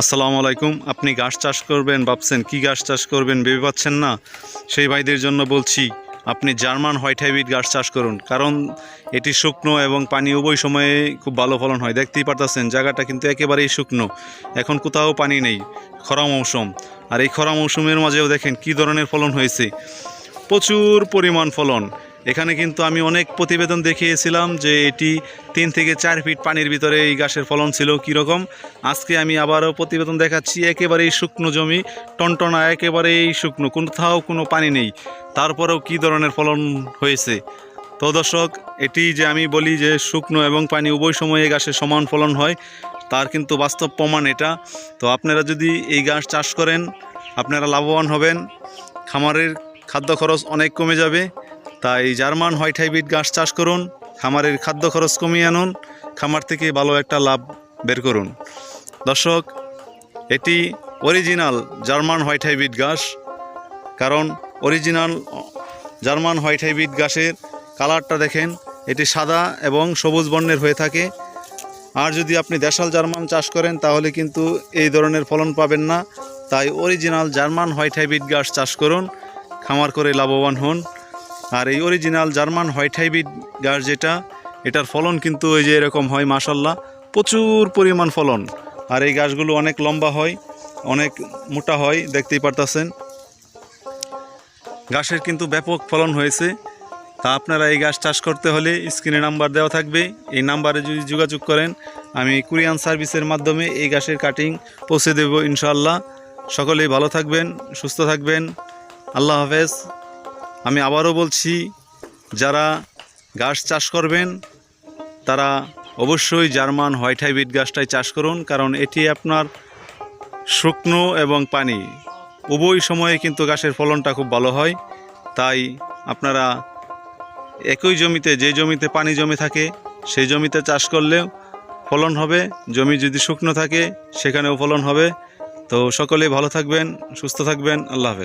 আসসালামু আলাইকুম। আপনি গাছ চাষ করবেন, ভাবছেন কি গাছ চাষ করবেন, ভেবে পাচ্ছেন না? সেই ভাইদের জন্য বলছি, আপনি জার্মান হোয়াইট হাইব্রিড গাছ চাষ করুন, কারণ এটি শুকনো এবং পানি উভয় সময়ে খুব ভালো ফলন হয়। দেখতেই পারতেছেন, জায়গাটা কিন্তু একেবারেই শুকনো। এখন কোথাও পানি নেই, খরা মৌসুম। আর এই খরা মৌসুমের মাঝেও দেখেন কি ধরনের ফলন হয়েছে। প্রচুর পরিমাণ ফলন। এখানে কিন্তু আমি অনেক প্রতিবেদন দেখিয়েছিলাম যে এটি তিন থেকে চার ফিট পানির ভিতরে এই গাছের ফলন ছিল কীরকম। আজকে আমি আবারও প্রতিবেদন দেখাচ্ছি, একেবারেই শুকনো জমি, টনটনা, একেবারেই শুকনো, কোথাও কোনো পানি নেই। তারপরেও কী ধরনের ফলন হয়েছে? তো দর্শক, এটি যে আমি বলি যে শুকনো এবং পানি উভয় সময়ে গাছের সমান ফলন হয়, তার কিন্তু বাস্তব প্রমাণ এটা। তো আপনারা যদি এই গাছ চাষ করেন, আপনারা লাভবান হবেন। খামারের খাদ্য খরচ অনেক কমে যাবে। তাই জার্মান হোয়াইট হাইব্রিড গাছ চাষ করুন, খামারের খাদ্য খরচ কমিয়ে আনুন, খামার থেকে ভালো একটা লাভ বের করুন। দর্শক, এটি অরিজিনাল জার্মান হোয়াইট হাইব্রিড গাছ কারণ অরিজিনাল জার্মান হোয়াইট হাইব্রিড গাছের কালারটা দেখেন, এটি সাদা এবং সবুজ বর্ণের হয়ে থাকে। আর যদি আপনি দেশাল জার্মান চাষ করেন, তাহলে কিন্তু এই ধরনের ফলন পাবেন না। তাই অরিজিনাল জার্মান হোয়াইট হাইব্রিড গাছ চাষ করুন, খামার করে লাভবান হন। আর এই অরিজিনাল জার্মান হোয়াইট হাইব্রিড গাছ যেটা, এটার ফলন কিন্তু ওই যে এরকম হয় মাসাল্লাহ প্রচুর পরিমাণ ফলন। আর এই গাছগুলো অনেক লম্বা হয়, অনেক মোটা হয়, দেখতেই পারতাছেন। গাছের কিন্তু ব্যাপক ফলন হয়েছে। তা আপনারা এই গাছ চাষ করতে হলে স্ক্রিনে নাম্বার দেওয়া থাকবে। এই নাম্বারে যদি যোগাযোগ করেন, আমি কুরিয়ান সার্ভিসের মাধ্যমে এই গাছের কাটিং পৌঁছে দেব ইনশাল্লাহ সকলেই ভালো থাকবেন, সুস্থ থাকবেন। আল্লাহ হাফেজ। আমি আবারও বলছি, যারা গাছ চাষ করবেন, তারা অবশ্যই জার্মান হোয়াইট হাইব্রিড গাছটাই চাষ করুন, কারণ এটি আপনার শুকনো এবং পানি। উভয় সময়ে কিন্তু গাছের ফলনটা খুব ভালো হয়, তাই আপনারা একই জমিতে, যে জমিতে পানি জমে থাকে সেই জমিতে চাষ করলেও ফলন হবে। জমি যদি শুকনো থাকে, সেখানেও ফলন হবে। তো সকলেই ভালো থাকবেন, সুস্থ থাকবেন। আল্লাহ হাফেজ।